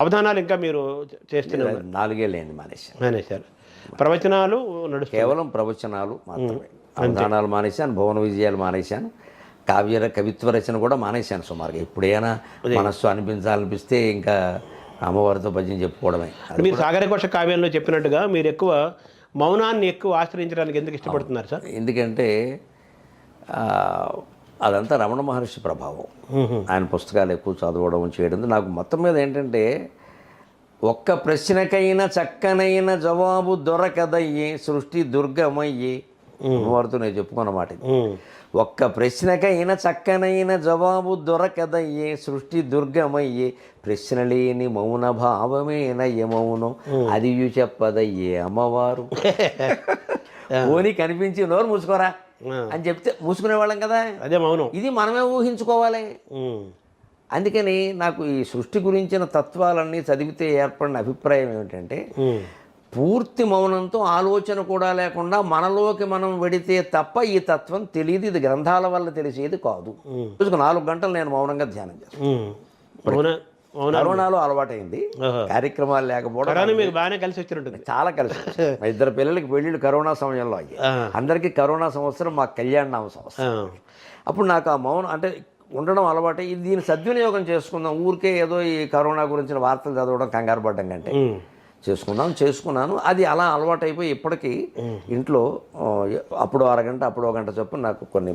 అవధానాలు ఇంకా మీరు చేస్తున్నారు నాలుగేళ్ళైంది మానేశాను మానేశారు. ప్రవచనాలు కేవలం ప్రవచనాలు మాత్రమే. అవధానాలు మానేశాను భువన విజయాలు మానేశాను కావ్య కవిత్వ రచన కూడా మానేశాను సుమారుగా. ఎప్పుడైనా మనస్సు అనిపించాలనిపిస్తే ఇంకా అమ్మవారితో భజన చెప్పుకోవడమే. మీరు సాగరకోశ కావ్యంలో చెప్పినట్టుగా మీరు ఎక్కువ మౌనాన్ని ఎక్కువ ఆశ్రయించడానికి ఎందుకు ఇష్టపడుతున్నారు సార్? ఎందుకంటే అదంతా రమణ మహర్షి ప్రభావం. ఆయన పుస్తకాలు ఎక్కువ చదవడం చేయడం. నాకు మొత్తం మీద ఏంటంటే ఒక్క ప్రశ్నకైనా చక్కనైన జవాబు దొరకదయ్యే సృష్టి దుర్గమయ్యే అమ్మవారితో నేను చెప్పుకున్న మాట. ఒక్క ప్రశ్నకైన చక్కనైన జవాబు దొరకదయ్యే సృష్టి దుర్గమయ్యే ప్రశ్న లేని మౌన భావమే నయమౌనం అది చెప్పదయ్యే అమ్మవారు. పోనీ కనిపించి నోరు మూసుకోరా? అని చెప్తే మూసుకునే వాళ్ళం కదా. అదే మౌనం. ఇది మనమే ఊహించుకోవాలి. అందుకని నాకు ఈ సృష్టి గురించిన తత్వాలన్నీ చదివితే ఏర్పడిన అభిప్రాయం ఏమిటంటే. పూర్తి మౌనంతో ఆలోచన కూడా లేకుండా మనలోకి మనం వెడితే తప్ప ఈ తత్వం తెలియదు ఇది గ్రంథాల వల్ల తెలిసేది కాదు. రోజుకు నాలుగు గంటలు నేను మౌనంగా ధ్యానం చేస్తాను. కరోనాలో అలవాటైంది. కార్యక్రమాలు లేకపోవడం మీకు బాగానే కలిసి వచ్చినట్టుంది చాలా కలిసి వచ్చింది. మా ఇద్దరు పిల్లలకి పెళ్ళిళ్ళు కరోనా సమయంలో అయ్యాయి. అందరికీ కరోనా సంవత్సరం మా కళ్యాణ సంవత్సరం. అప్పుడు నాకు ఆ మౌనం అంటే ఉండడం అలవాటే ఇది దీన్ని సద్వినియోగం చేసుకుందాం ఊరికే ఏదో ఈ కరోనా గురించిన వార్తలు చదవడం కంగారు పడ్డం కంటే. చేసుకుందాం చేసుకున్నాను అది అలా అలవాటైపోయి ఇప్పటికీ ఇంట్లో అప్పుడు అరగంట అప్పుడు ఒక గంట చొప్పున నాకు కొన్ని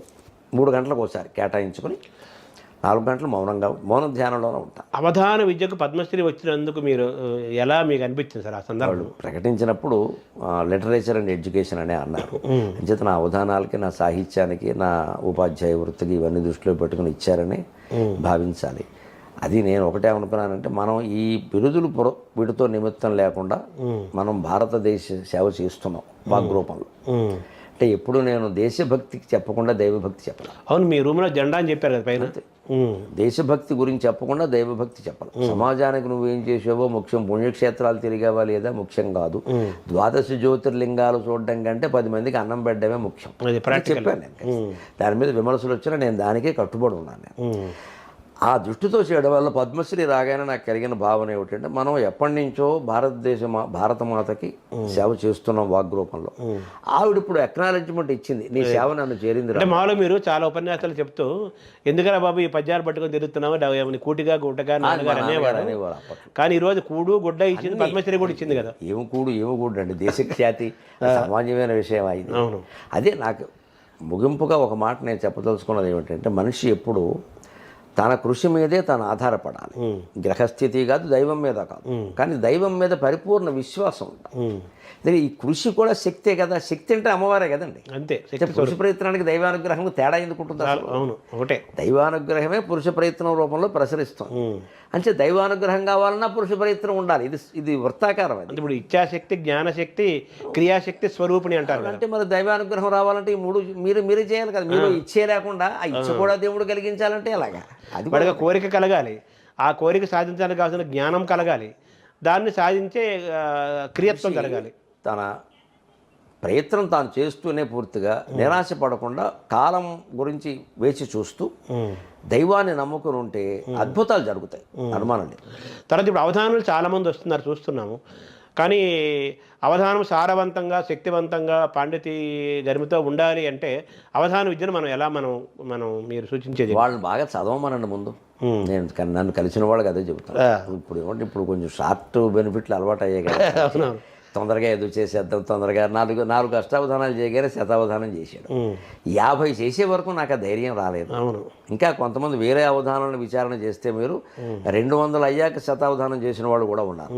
మూడు గంటలకు ఒకసారి కేటాయించుకొని నాలుగు గంటలు మౌనంగా మౌన ధ్యానంలోనే ఉంటాను అవధాన విద్యకు పద్మశ్రీ వచ్చినందుకు మీరు ఎలా మీకు అనిపించింది సార్ ఆ సందర్భంలో ప్రకటించినప్పుడు లిటరేచర్ అండ్ ఎడ్యుకేషన్ అనే అన్నారు. అంచేత నా అవధానాలకి నా సాహిత్యానికి నా ఉపాధ్యాయ వృత్తికి ఇవన్నీ దృష్టిలో పెట్టుకుని ఇచ్చారని భావించాలి. అది నేను ఒకటే అనుకున్నానంటే మనం ఈ బిరుదులు పుర- వీటితో నిమిత్తం లేకుండా మనం భారతదేశ సేవ చేస్తున్నాం వాగ్రూపంలో. అంటే ఎప్పుడు నేను దేశభక్తికి చెప్పకుండా దైవభక్తి చెప్పాలి అవును మీ రూమ్లో జెండా అని చెప్పారు కదా పైన. దేశభక్తి గురించి చెప్పకుండా దైవభక్తి చెప్పాలి సమాజానికి నువ్వేం చేసావో ముఖ్యం పుణ్యక్షేత్రాలు తిరిగావా లేదా ముఖ్యం కాదు. ద్వాదశ జ్యోతిర్లింగాలు చూడడం కంటే పది మందికి అన్నం పెట్టడమే ముఖ్యం. చెప్పాను నేను. దాని మీద విమర్శలు వచ్చినా నేను దానికే కట్టుబడి ఉన్నాను నేను. ఆ దృష్టితో చేయడం వల్ల పద్మశ్రీ రాగానే నాకు కలిగిన భావన ఏమిటంటే మనం ఎప్పటి నుంచో భారతదేశ మా- భారత మాతకి సేవ చేస్తున్నాం వాగ్రూపంలో. ఆవిడ ఇప్పుడు ఎక్నాలెడ్జ్మెంట్ ఇచ్చింది నీ సేవ నన్ను చేరింది. అంటే మామూలుగా మీరు చాలా ఉపన్యాసాలు చెప్తూ ఎందుకలా బాబు ఈ పద్యాలు పట్టుకొని తిరుగుతున్నావు? ఏమని కూటిగా నాన్నగారు అనేవాడు కానీ ఈ రోజు కూడు గుడ్డ ఇచ్చింది పద్మశ్రీ కూడా ఇచ్చింది కదా. ఏమి కూడు ఏమి కూడు అండి? దేశఖ్యాతి సామాన్యమైన విషయం అయింది. అదే నాకు ముగింపుగా ఒక మాట నేను చెప్పదలుచుకున్నది ఏమిటంటే మనిషి ఎప్పుడు తన కృషి మీదే తను ఆధారపడాలి. గ్రహస్థితి కాదు దైవం మీద కాదు. కానీ దైవం మీద పరిపూర్ణ విశ్వాసం ఉండాలి. అందుకే ఈ కృషి కూడా శక్తే కదా. శక్తి అంటే అమ్మవారే కదండి. అంతే పురుష ప్రయత్నానికి దైవానుగ్రహం తేడా ఎందుకు ఉంటుంది అసలు? అవును ఒకటే. దైవానుగ్రహమే పురుష ప్రయత్నం రూపంలో ప్రసరిస్తుంది. అంటే దైవానుగ్రహం కావాలన్నా పురుష ప్రయత్నం ఉండాలి. ఇది ఇది వృత్తాకారం అది. ఇప్పుడు ఇచ్ఛాశక్తి జ్ఞానశక్తి క్రియాశక్తి స్వరూపిణి అంటారు అంటే మరి దైవానుగ్రహం రావాలంటే ఈ మూడు మీరు మీరే చేయాలి కదా. మీరు ఇచ్చే లేకుండా ఆ ఇచ్చ కూడా దేవుడు కలిగించాలంటే ఎలాగా? అది వాడికి కోరిక కలగాలి. ఆ కోరిక సాధించడానికి కావాల్సిన జ్ఞానం కలగాలి. దాన్ని సాధించే క్రియత్వం కలగాలి. తన ప్రయత్నం తాను చేస్తూనే పూర్తిగా నిరాశ పడకుండా కాలం గురించి వేచి చూస్తూ దైవాన్ని నమ్ముకుని ఉంటే అద్భుతాలు జరుగుతాయి అనుమానం లేదు తర్వాత ఇప్పుడు అవధానాలు చాలామంది వస్తున్నారు చూస్తున్నాము. కానీ అవధానం సారవంతంగా శక్తివంతంగా పాండితి గరిమతో ఉండాలి అంటే అవధాన విద్యను మనం ఎలా మనం మనం మీరు సూచించేది? వాళ్ళు బాగా చదవమనండి ముందు. నేను నన్ను కలిసిన వాళ్ళకి అదే చెబుతాను. ఇప్పుడు ఏమంటే ఇప్పుడు కొంచెం షార్ట్ బెనిఫిట్లు అలవాటు అయ్యాయి కదా తొందరగా ఎదురు చేసేద్దాం తొందరగా నాలుగు నాలుగు అష్టావధానాలు చేయగానే శతావధానం చేశాడు. యాభై చేసే వరకు నాకు ఆ ధైర్యం రాలేదు. అవును. ఇంకా కొంతమంది వేరే అవధానాలను విచారణ చేస్తే మీరు రెండు వందలు అయ్యాక శతావధానం చేసిన వాళ్ళు కూడా ఉన్నారు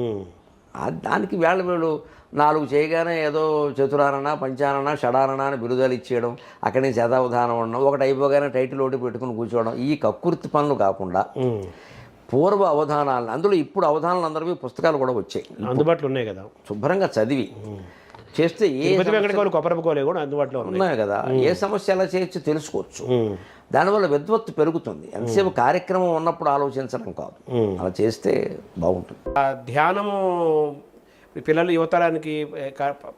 దానికి వేళ వీళ్ళు నాలుగు చేయగానే ఏదో చతురానన పంచానన షడానన అని బిరుదాలు ఇచ్చేయడం అక్కడి నుంచి శతావధానం ఉండడం ఒకటి అయిపోగానే టైటిల్ ఒకటి పెట్టుకుని కూర్చోవడం ఈ కక్కుర్తి పనులు కాకుండా. పూర్వ అవధానాలను అందులో ఇప్పుడు అవధానాలు అందరివి పుస్తకాలు కూడా వచ్చాయి. అందుబాటులో ఉన్నాయి కదా. శుభ్రంగా చదివి. చేస్తే ఏ కూడా అందుబాటులో ఉన్నాయి. కదా. ఏ సమస్య ఎలా చేయొచ్చు తెలుసుకోవచ్చు. దానివల్ల విద్వత్తు పెరుగుతుంది. ఎంతసేపు కార్యక్రమం ఉన్నప్పుడు ఆలోచించడం కాదు. అలా చేస్తే బాగుంటుంది. ఆ ధ్యానము పిల్లలు యువతరానికి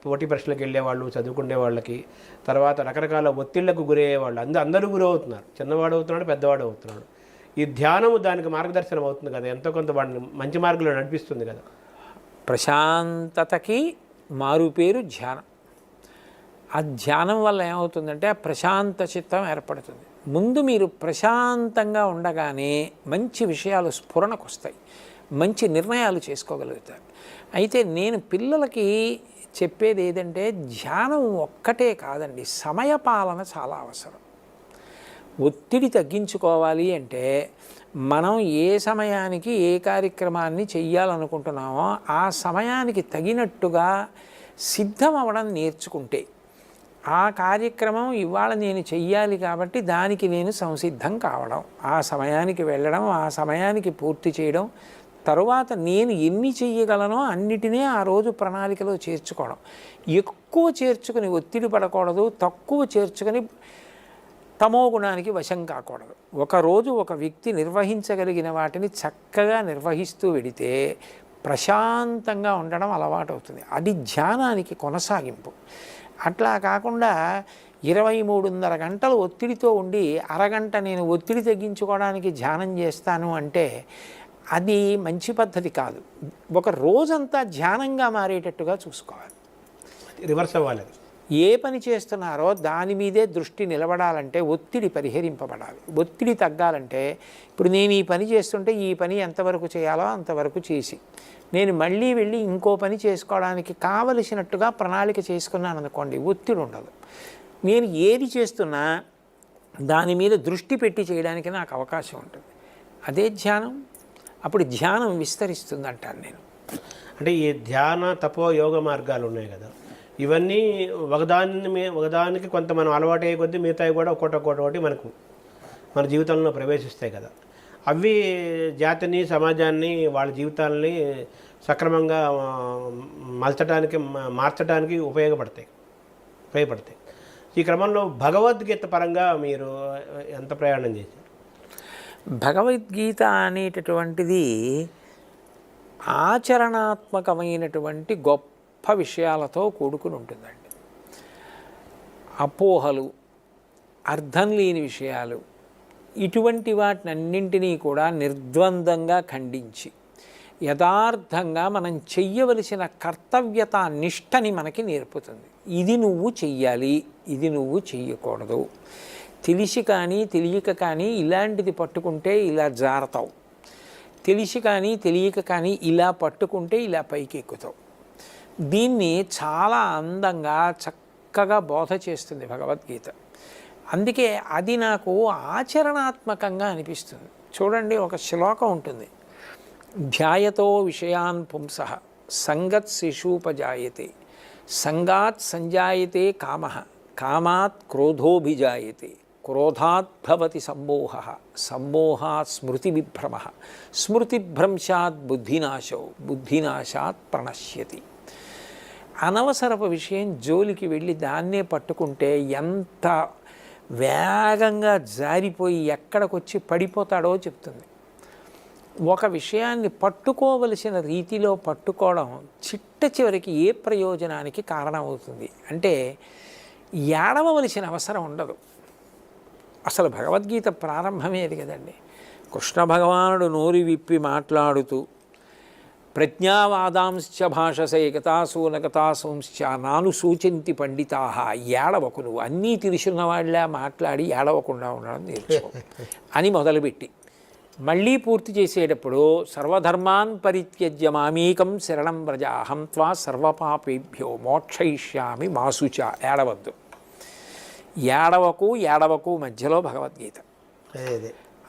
పోటీ పరీక్షలకు వెళ్ళే వాళ్ళు చదువుకునే వాళ్ళకి తర్వాత రకరకాల ఒత్తిళ్ళకు గురయ్యే వాళ్ళు అందరూ అందరూ గురవుతున్నారు. చిన్నవాడు అవుతున్నాడు పెద్దవాడు అవుతున్నాడు. ఈ ధ్యానము దానికి మార్గదర్శనం అవుతుంది కదా. ఎంతో కొంత వాడిని మంచి మార్గంలో నడిపిస్తుంది కదా. ప్రశాంతతకి మారు పేరు ధ్యానం. ఆ ధ్యానం వల్ల ఏమవుతుందంటే ఆ ప్రశాంత చిత్తం ఏర్పడుతుంది. ముందు మీరు ప్రశాంతంగా ఉండగానే మంచి విషయాలు స్ఫురణకు వస్తాయి. మంచి నిర్ణయాలు చేసుకోగలుగుతారు. అయితే నేను పిల్లలకి చెప్పేది ఏదంటే ధ్యానం ఒక్కటే కాదండి సమయపాలన చాలా అవసరం. ఒత్తిడి తగ్గించుకోవాలి అంటే మనం ఏ సమయానికి ఏ కార్యక్రమాన్ని చెయ్యాలనుకుంటున్నామో ఆ సమయానికి తగినట్టుగా సిద్ధం అవ్వడం నేర్చుకుంటే ఆ కార్యక్రమం ఇవాళ నేను చెయ్యాలి కాబట్టి దానికి నేను సంసిద్ధం కావడం ఆ సమయానికి వెళ్ళడం ఆ సమయానికి పూర్తి చేయడం తరువాత నేను ఎన్ని చెయ్యగలనో అన్నిటినీ ఆ రోజు ప్రణాళికలో చేర్చుకోవడం. ఎక్కువ చేర్చుకుని ఒత్తిడి పడకూడదు తక్కువ చేర్చుకొని తమో గుణానికి వశం కాకూడదు. ఒకరోజు ఒక వ్యక్తి నిర్వహించగలిగిన వాటిని చక్కగా నిర్వహిస్తూ వెడితే ప్రశాంతంగా ఉండడం అలవాటు అవుతుంది అది ధ్యానానికి కొనసాగింపు. అట్లా కాకుండా ఇరవై మూడున్నర గంటలు ఒత్తిడితో ఉండి అరగంట నేను ఒత్తిడి తగ్గించుకోవడానికి ధ్యానం చేస్తాను అంటే అది మంచి పద్ధతి కాదు. ఒక రోజంతా ధ్యానంగా మారేటట్టుగా చూసుకోవాలి. రివర్స్ అవ్వాలి ఏ పని చేస్తున్నారో దాని మీదే దృష్టి నిలబడాలంటే ఒత్తిడి పరిహరింపబడాలి. ఒత్తిడి తగ్గాలంటే ఇప్పుడు నేను ఈ పని చేస్తుంటే ఈ పని ఎంతవరకు చేయాలో అంతవరకు చేసి నేను మళ్ళీ వెళ్ళి ఇంకో పని చేసుకోవడానికి కావలసినట్టుగా ప్రణాళిక చేసుకున్నాను అనుకోండి ఒత్తిడి ఉండదు. నేను ఏది చేస్తున్నా దాని మీద దృష్టి పెట్టి చేయడానికి నాకు అవకాశం ఉంటుంది. అదే ధ్యానం? అప్పుడు ధ్యానం విస్తరిస్తుంది అంటాను నేను. అంటే ఈ ధ్యాన తపో యోగ మార్గాలు ఉన్నాయి కదా. ఇవన్నీ ఒకదాని మీ ఒకదానికి కొంత మనం అలవాటు అయ్యే కొద్దీ మిగతాయి కూడా ఒక్కోటి ఒక్కోటి ఒకటి మనకు మన జీవితంలో ప్రవేశిస్తాయి కదా. అవి జాతిని సమాజాన్ని వాళ్ళ జీవితాలని సక్రమంగా మలచడానికి మార్చడానికి ఉపయోగపడతాయి. ఉపయోగపడతాయి. ఈ క్రమంలో భగవద్గీత పరంగా మీరు ఎంత ప్రయాణం చేశారు? భగవద్గీత అనేటటువంటిది ఆచరణాత్మకమైనటువంటి గొప్ప విషయాలతో కూడుకుని ఉంటుందండి. అపోహలు అర్థం లేని విషయాలు ఇటువంటి వాటినన్నింటినీ కూడా నిర్ద్వందంగా ఖండించి యథార్థంగా మనం చెయ్యవలసిన కర్తవ్యత నిష్టని మనకి నేర్పుతుంది. ఇది నువ్వు చెయ్యాలి ఇది నువ్వు చెయ్యకూడదు. తెలిసి కానీ తెలియక కానీ ఇలాంటిది పట్టుకుంటే ఇలా జారతావు. తెలిసి కానీ తెలియక కానీ ఇలా పట్టుకుంటే ఇలా పైకి ఎక్కుతావు దీన్ని చాలా అందంగా చక్కగా బోధ చేస్తుంది భగవద్గీత. అందుకే అది నాకు ఆచరణాత్మకంగా అనిపిస్తుంది. చూడండి ఒక శ్లోకం ఉంటుంది. ధ్యాయతో విషయాన్ పుంస సంగత్ శిశూపజాయతే సంగాత్ సంజాయతే కామ కామాత్ క్రోధోభిజాయతే క్రోధాత్ భవతి సమ్మోహ సమ్మోహాత్ స్మృతివిభ్రమ స్మృతిభ్రంశాత్ బుద్ధినాశౌ బుద్ధినాశాత్ ప్రణశ్యతి. అనవసరపు విషయం జోలికి వెళ్ళి దాన్నే పట్టుకుంటే ఎంత వేగంగా జారిపోయి ఎక్కడికొచ్చి పడిపోతాడో చెప్తుంది. ఒక విషయాన్ని పట్టుకోవలసిన రీతిలో పట్టుకోవడం చిట్ట చివరికి ఏ ప్రయోజనానికి కారణమవుతుంది? అంటే ఏడవలసిన అవసరం ఉండదు. అసలు భగవద్గీత ప్రారంభమే అది కదండి. కృష్ణ భగవానుడు నోరు విప్పి మాట్లాడుతూ ప్రజ్ఞావాదాంశ్చ భాషసే గతాసూనగతాసంశ్చ నాను సూచింతి పండితా. ఏడవకు నువ్వు. అన్నీ తెలిసిన వాళ్ళ మాట్లాడి ఏడవకుండా ఉండడం నేర్చుకో. అని మొదలుపెట్టి. మళ్ళీ పూర్తి చేసేటప్పుడు సర్వధర్మాన్ పరిత్యజ్య మామీకం శరణం వ్రజ అహం త్వా సర్వపాపేభ్యో మోక్షయిష్యామి మాసుచ ఏడవద్దు. ఏడవకు ఏడవకు మధ్యలో భగవద్గీత.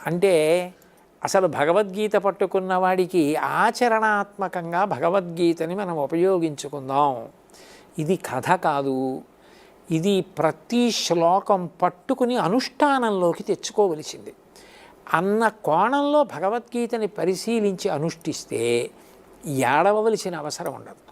అంటే అసలు భగవద్గీత పట్టుకున్న వాడికి ఆచరణాత్మకంగా భగవద్గీతని మనం ఉపయోగించుకుందాం. ఇది కథ కాదు. ఇది ప్రతి శ్లోకం పట్టుకుని అనుష్ఠానంలోకి తెచ్చుకోవలసింది. అన్న కోణంలో భగవద్గీతని పరిశీలించి అనుష్ఠిస్తే ఏడవలసిన అవసరం ఉండదు.